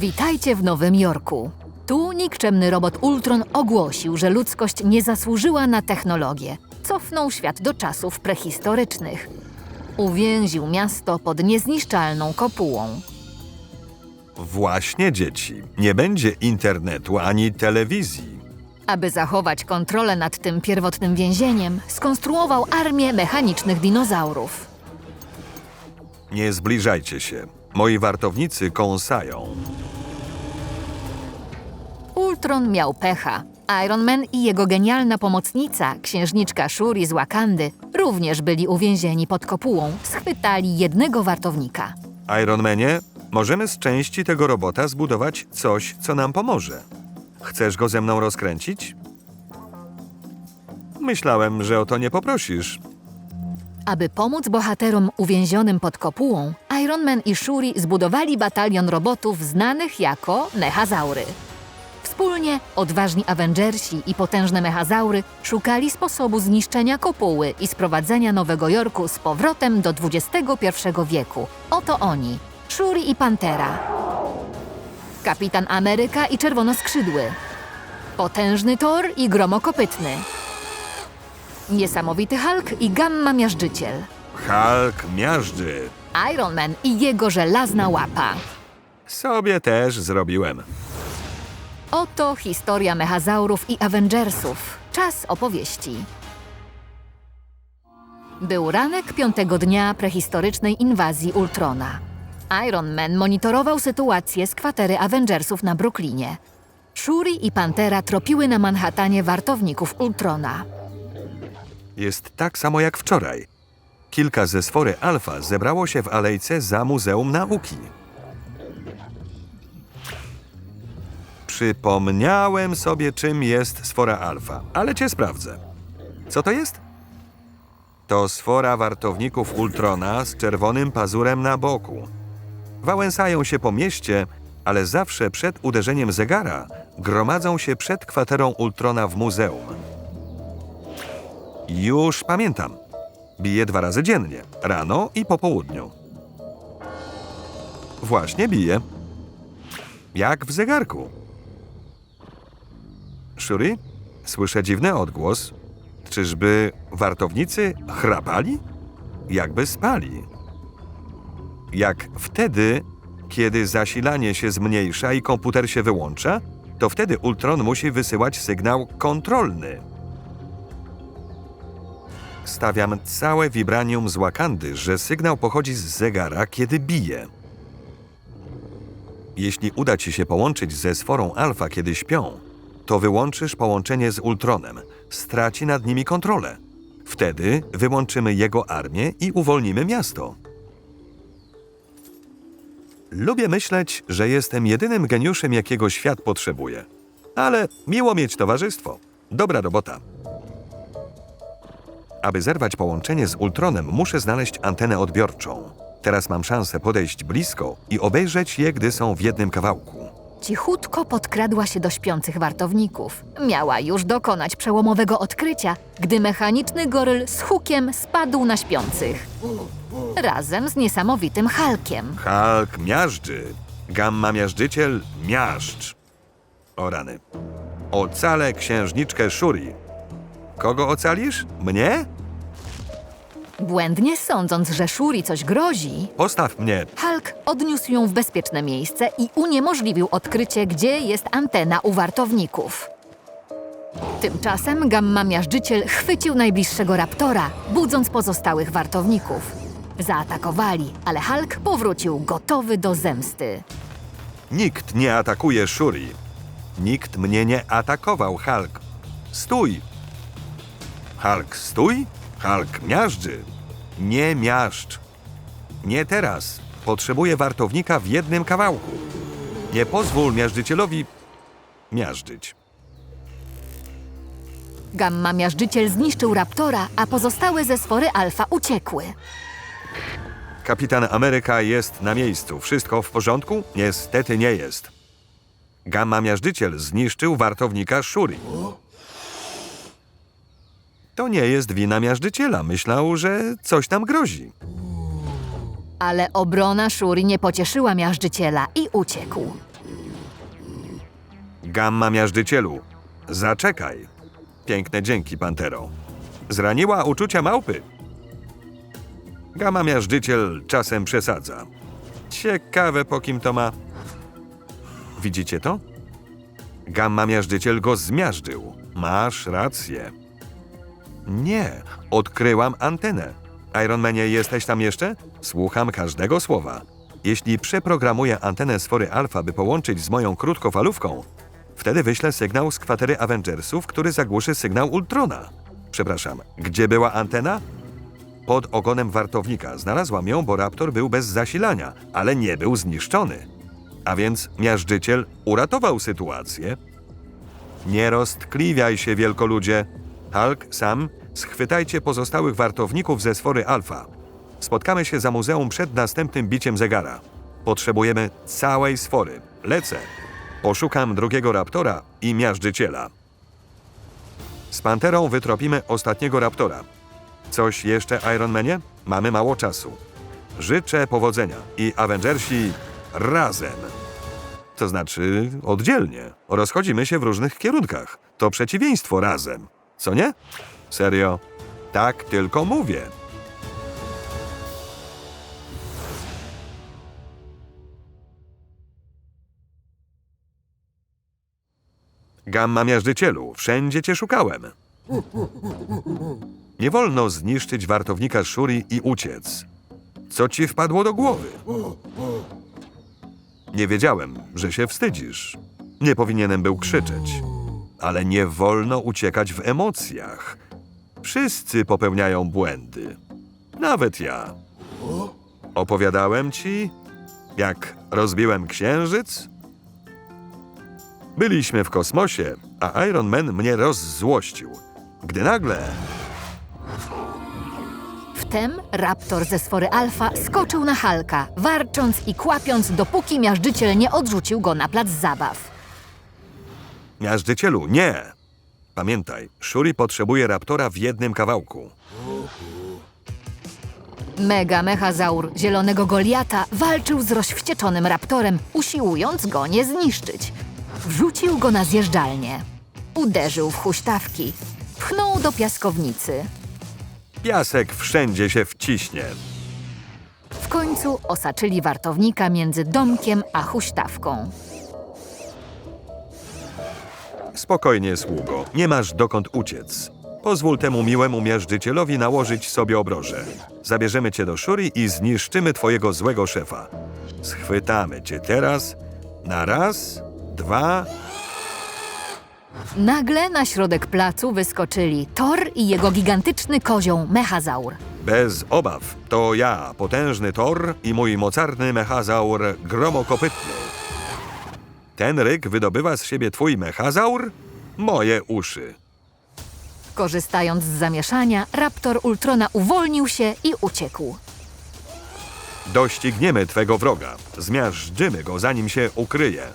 Witajcie w Nowym Jorku. Tu nikczemny robot Ultron ogłosił, że ludzkość nie zasłużyła na technologię. Cofnął świat do czasów prehistorycznych. Uwięził miasto pod niezniszczalną kopułą. Właśnie dzieci. Nie będzie internetu ani telewizji. Aby zachować kontrolę nad tym pierwotnym więzieniem, skonstruował armię mechanicznych dinozaurów. Nie zbliżajcie się. Moi wartownicy kąsają. Ultron miał pecha. Iron Man i jego genialna pomocnica, księżniczka Shuri z Wakandy, również byli uwięzieni pod kopułą. Schwytali jednego wartownika. Ironmanie, możemy z części tego robota zbudować coś, co nam pomoże. Chcesz go ze mną rozkręcić? Myślałem, że o to nie poprosisz. Aby pomóc bohaterom uwięzionym pod kopułą, Iron Man i Shuri zbudowali batalion robotów znanych jako mechazaury. Wspólnie odważni Avengersi i potężne mechazaury szukali sposobu zniszczenia kopuły i sprowadzenia Nowego Jorku z powrotem do XXI wieku. Oto oni, Shuri i Pantera, Kapitan Ameryka i Czerwonoskrzydły, Potężny Thor i Gromokopytny, Niesamowity Hulk i Gamma Miażdżyciel. Hulk miażdży. Iron Man i jego żelazna łapa. Sobie też zrobiłem. Oto historia mechazaurów i Avengersów. Czas opowieści. Był ranek piątego dnia prehistorycznej inwazji Ultrona. Iron Man monitorował sytuację z kwatery Avengersów na Brooklynie. Shuri i Pantera tropiły na Manhattanie wartowników Ultrona. Jest tak samo jak wczoraj. Kilka ze sfory alfa zebrało się w alejce za Muzeum Nauki. Przypomniałem sobie, czym jest sfora alfa, ale cię sprawdzę. Co to jest? To sfora wartowników Ultrona z czerwonym pazurem na boku. Wałęsają się po mieście, ale zawsze przed uderzeniem zegara gromadzą się przed kwaterą Ultrona w muzeum. Już pamiętam. Bije dwa razy dziennie, rano i po południu. Właśnie bije. Jak w zegarku. Słyszę dziwny odgłos. Czyżby wartownicy chrapali? Jakby spali. Jak wtedy, kiedy zasilanie się zmniejsza i komputer się wyłącza, to wtedy Ultron musi wysyłać sygnał kontrolny. Stawiam całe vibranium z Wakandy, że sygnał pochodzi z zegara, kiedy bije. Jeśli uda ci się połączyć ze sforą alfa, kiedy śpią, to wyłączysz połączenie z Ultronem. Straci nad nimi kontrolę. Wtedy wyłączymy jego armię i uwolnimy miasto. Lubię myśleć, że jestem jedynym geniuszem, jakiego świat potrzebuje. Ale miło mieć towarzystwo. Dobra robota. Aby zerwać połączenie z Ultronem, muszę znaleźć antenę odbiorczą. Teraz mam szansę podejść blisko i obejrzeć je, gdy są w jednym kawałku. Cichutko podkradła się do śpiących wartowników. Miała już dokonać przełomowego odkrycia, gdy mechaniczny goryl z hukiem spadł na śpiących. Razem z niesamowitym Hulkiem. Hulk miażdży. Gamma miażdżyciel miażdż. O rany. Ocalę księżniczkę Shuri. Kogo ocalisz? Mnie? Błędnie sądząc, że Shuri coś grozi, Postaw mnie. Hulk odniósł ją w bezpieczne miejsce i uniemożliwił odkrycie, gdzie jest antena u wartowników. Tymczasem Gamma Miażdżyciel chwycił najbliższego raptora, budząc pozostałych wartowników. Zaatakowali, ale Hulk powrócił gotowy do zemsty. Nikt nie atakuje Shuri. Nikt mnie nie atakował, Hulk. Stój! Hulk, stój! Hulk, miażdży! Nie miażdż! Nie teraz. Potrzebuję wartownika w jednym kawałku. Nie pozwól miażdżycielowi miażdżyć. Gamma Miażdżyciel zniszczył raptora, a pozostałe zespory alfa uciekły. Kapitan Ameryka jest na miejscu. Wszystko w porządku? Niestety nie jest. Gamma Miażdżyciel zniszczył wartownika Shuri. To nie jest wina Miażdżyciela. Myślał, że coś nam grozi. Ale obrona Shuri nie pocieszyła Miażdżyciela i uciekł. Gamma miażdżycielu, zaczekaj. Piękne dzięki, Pantero. Zraniła uczucia małpy. Gamma miażdżyciel czasem przesadza. Ciekawe, po kim to ma. Widzicie to? Gamma miażdżyciel go zmiażdżył. Masz rację. Nie, odkryłam antenę. Ironmanie, jesteś tam jeszcze? Słucham każdego słowa. Jeśli przeprogramuję antenę sfory alfa, by połączyć z moją krótkofalówką, wtedy wyślę sygnał z kwatery Avengersów, który zagłuszy sygnał Ultrona. Przepraszam, gdzie była antena? Pod ogonem wartownika. Znalazłam ją, bo raptor był bez zasilania, ale nie był zniszczony. A więc miażdżyciel uratował sytuację. Nie roztkliwiaj się, wielkoludzie. Hulk, Sam, schwytajcie pozostałych wartowników ze sfory Alfa. Spotkamy się za muzeum przed następnym biciem zegara. Potrzebujemy całej sfory. Lecę. Poszukam drugiego raptora i miażdżyciela. Z Panterą wytropimy ostatniego raptora. Coś jeszcze, Ironmanie? Mamy mało czasu. Życzę powodzenia i Avengersi razem. To znaczy oddzielnie. Rozchodzimy się w różnych kierunkach. To przeciwieństwo razem. Co nie? Serio? Tak tylko mówię. Gamma miażdżycielu, wszędzie cię szukałem. Nie wolno zniszczyć wartownika Shuri i uciec. Co ci wpadło do głowy? Nie wiedziałem, że się wstydzisz. Nie powinienem był krzyczeć. Ale nie wolno uciekać w emocjach. Wszyscy popełniają błędy. Nawet ja. Opowiadałem ci, jak rozbiłem księżyc? Byliśmy w kosmosie, a Iron Man mnie rozzłościł. Gdy nagle Wtem raptor ze sfory alfa skoczył na Halka, warcząc i kłapiąc, dopóki miażdżyciel nie odrzucił go na plac zabaw. Miażdżycielu, nie! Pamiętaj, Shuri potrzebuje raptora w jednym kawałku. Mega mechazaur zielonego Goliata walczył z rozwścieczonym raptorem, usiłując go nie zniszczyć. Wrzucił go na zjeżdżalnię. Uderzył w huśtawki. Pchnął do piaskownicy. Piasek wszędzie się wciśnie. W końcu osaczyli wartownika między domkiem a huśtawką. Spokojnie, sługo, nie masz dokąd uciec. Pozwól temu miłemu miażdżycielowi nałożyć sobie obroże. Zabierzemy cię do Shuri i zniszczymy twojego złego szefa. Schwytamy cię teraz na raz, dwa, Nagle na środek placu wyskoczyli Thor i jego gigantyczny kozioł mechazaur. Bez obaw, to ja, potężny Thor i mój mocarny mechazaur gromokopytny. Ten ryk wydobywa z siebie twój mechazaur? Moje uszy. Korzystając z zamieszania, raptor Ultrona uwolnił się i uciekł. Dościgniemy twego wroga. Zmiażdżymy go, zanim się ukryje.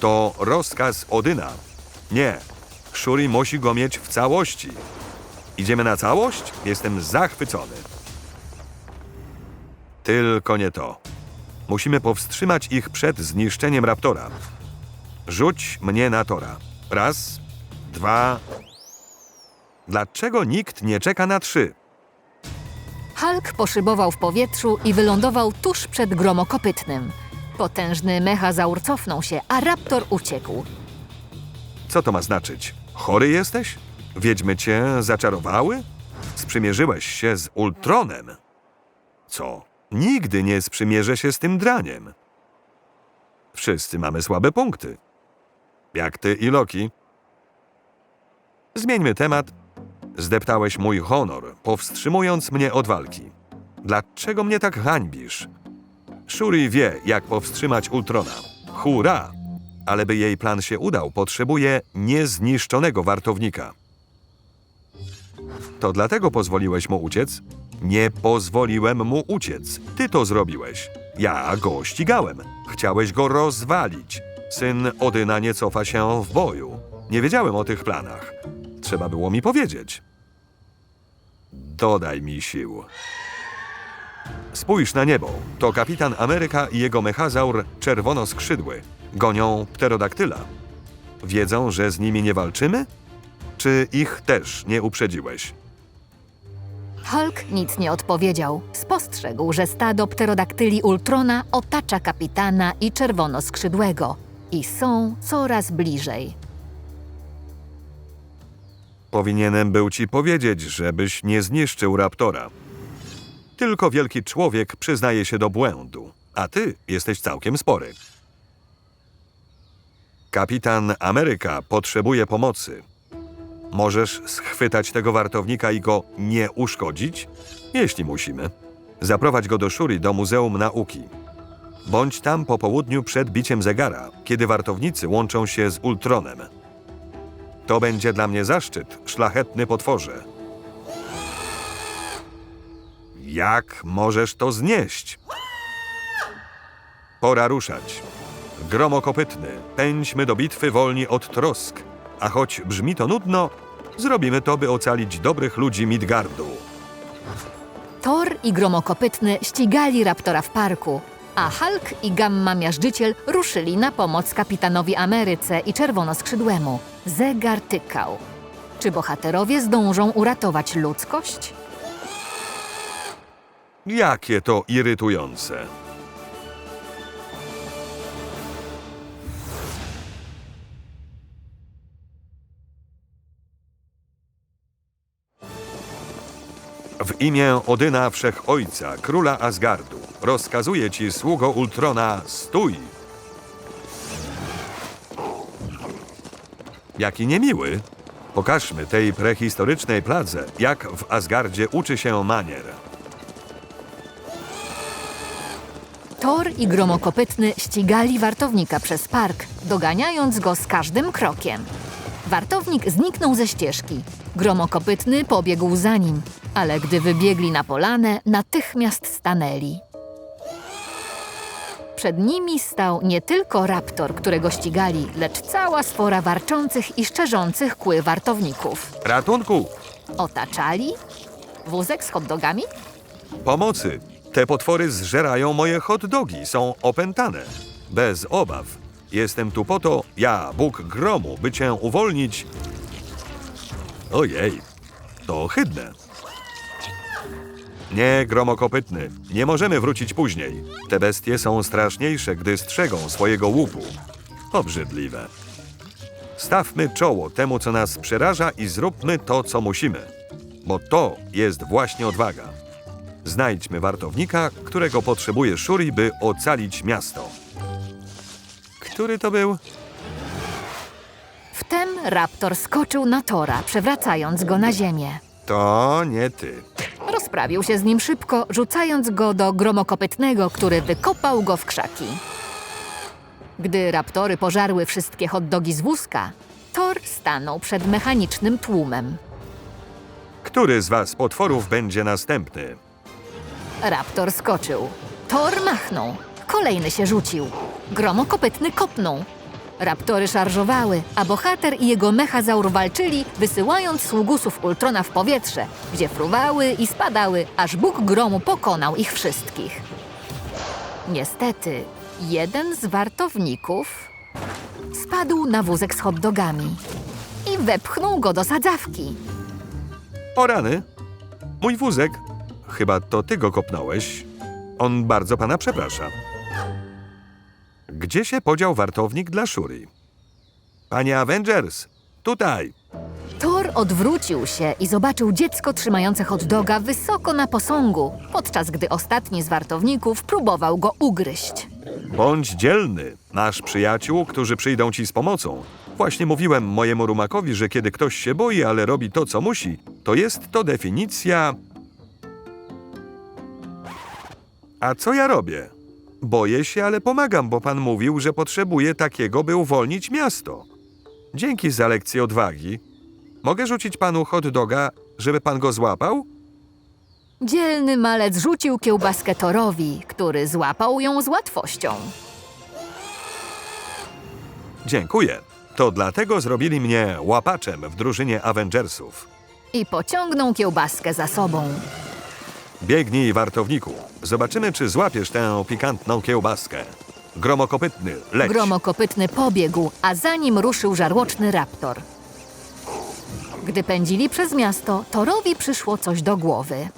To rozkaz Odyna. Nie. Shuri musi go mieć w całości. Idziemy na całość? Jestem zachwycony. Tylko nie to. Musimy powstrzymać ich przed zniszczeniem raptora. Rzuć mnie na tora. Raz, dwa. Dlaczego nikt nie czeka na trzy? Hulk poszybował w powietrzu i wylądował tuż przed gromokopytnym. Potężny mechazaur cofnął się, a raptor uciekł. Co to ma znaczyć? Chory jesteś? Wiedźmy cię zaczarowały? Sprzymierzyłeś się z Ultronem? Co? Nigdy nie sprzymierzę się z tym draniem. Wszyscy mamy słabe punkty. Jak ty i Loki. Zmieńmy temat. Zdeptałeś mój honor, powstrzymując mnie od walki. Dlaczego mnie tak hańbisz? Shuri wie, jak powstrzymać Ultrona. Hurra! Ale by jej plan się udał, potrzebuje niezniszczonego wartownika. To dlatego pozwoliłeś mu uciec? Nie pozwoliłem mu uciec. Ty to zrobiłeś. Ja go ścigałem. Chciałeś go rozwalić. Syn Odyna nie cofa się w boju. Nie wiedziałem o tych planach. Trzeba było mi powiedzieć. Dodaj mi sił. Spójrz na niebo. To kapitan Ameryka i jego mechazaur czerwonoskrzydły. Gonią pterodaktyla. Wiedzą, że z nimi nie walczymy? Czy ich też nie uprzedziłeś? Hulk nic nie odpowiedział. Spostrzegł, że stado pterodaktyli Ultrona otacza kapitana i czerwonoskrzydłego i są coraz bliżej. Powinienem był ci powiedzieć, żebyś nie zniszczył raptora. Tylko wielki człowiek przyznaje się do błędu, a ty jesteś całkiem spory. Kapitan Ameryka potrzebuje pomocy. Możesz schwytać tego wartownika i go nie uszkodzić? Jeśli musimy. Zaprowadź go do Shuri, do Muzeum Nauki. Bądź tam po południu przed biciem zegara, kiedy wartownicy łączą się z Ultronem. To będzie dla mnie zaszczyt, szlachetny potworze. Jak możesz to znieść? Pora ruszać. Gromokopytny, pędźmy do bitwy wolni od trosk. A choć brzmi to nudno, zrobimy to, by ocalić dobrych ludzi Midgardu. Thor i Gromokopytny ścigali raptora w parku, a Hulk i Gamma Miażdżyciel ruszyli na pomoc kapitanowi Ameryce i Czerwonoskrzydłemu. Zegar tykał. Czy bohaterowie zdążą uratować ludzkość? Jakie to irytujące. W imię Odyna Wszechojca, króla Asgardu, rozkazuję ci, sługo Ultrona, stój! Jaki niemiły. Pokażmy tej prehistorycznej pladze, jak w Asgardzie uczy się manier. Thor i Gromokopytny ścigali wartownika przez park, doganiając go z każdym krokiem. Wartownik zniknął ze ścieżki. Gromokopytny pobiegł za nim, ale gdy wybiegli na polanę, natychmiast stanęli. Przed nimi stał nie tylko raptor, którego ścigali, lecz cała sfora warczących i szczerzących kły wartowników. Ratunku! Otaczali? Wózek z hot dogami? Pomocy! Te potwory zżerają moje hot dogi, są opętane. Bez obaw. Jestem tu po to, ja, Bóg Gromu, by cię uwolnić. Ojej, to ohydne. Nie, gromokopytny, nie możemy wrócić później. Te bestie są straszniejsze, gdy strzegą swojego łupu. Obrzydliwe. Stawmy czoło temu, co nas przeraża i zróbmy to, co musimy. Bo to jest właśnie odwaga. Znajdźmy wartownika, którego potrzebuje Shuri, by ocalić miasto. Który to był? Wtem raptor skoczył na Tora, przewracając go na ziemię. To nie ty. Rozprawił się z nim szybko, rzucając go do gromokopytnego, który wykopał go w krzaki. Gdy raptory pożarły wszystkie hotdogi z wózka, Thor stanął przed mechanicznym tłumem. Który z was potworów będzie następny? Raptor skoczył. Thor machnął. Kolejny się rzucił. Gromokopytny kopnął. Raptory szarżowały, a bohater i jego mechazaur walczyli, wysyłając sługusów Ultrona w powietrze, gdzie fruwały i spadały, aż Bóg Gromu pokonał ich wszystkich. Niestety, jeden z wartowników spadł na wózek z hot-dogami i wepchnął go do sadzawki. O rany! Mój wózek. Chyba to ty go kopnąłeś. On bardzo pana przeprasza. Gdzie się podział wartownik dla Shuri? Panie Avengers, tutaj! Thor odwrócił się i zobaczył dziecko trzymające hot doga wysoko na posągu, podczas gdy ostatni z wartowników próbował go ugryźć. Bądź dzielny, masz przyjaciół, którzy przyjdą ci z pomocą. Właśnie mówiłem mojemu rumakowi, że kiedy ktoś się boi, ale robi to, co musi, to jest to definicja. A co ja robię? Boję się, ale pomagam, bo pan mówił, że potrzebuje takiego, by uwolnić miasto. Dzięki za lekcję odwagi. Mogę rzucić panu hot doga, żeby pan go złapał? Dzielny malec rzucił kiełbaskę Thorowi, który złapał ją z łatwością. Dziękuję. To dlatego zrobili mnie łapaczem w drużynie Avengersów. I pociągnął kiełbaskę za sobą. Biegnij, wartowniku. Zobaczymy, czy złapiesz tę pikantną kiełbaskę. Gromokopytny, leć. Gromokopytny pobiegł, a za nim ruszył żarłoczny raptor. Gdy pędzili przez miasto, Torowi przyszło coś do głowy.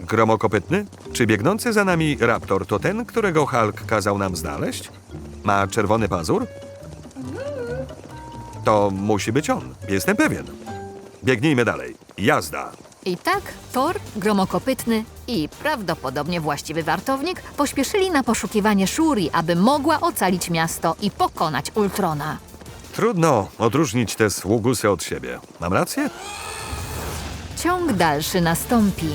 Gromokopytny? Czy biegnący za nami raptor to ten, którego Hulk kazał nam znaleźć? Ma czerwony pazur? To musi być on. Jestem pewien. Biegnijmy dalej. Jazda. I tak Thor, Gromokopytny i prawdopodobnie właściwy wartownik pośpieszyli na poszukiwanie Shuri, aby mogła ocalić miasto i pokonać Ultrona. Trudno odróżnić te sługusy od siebie. Mam rację? Ciąg dalszy nastąpi.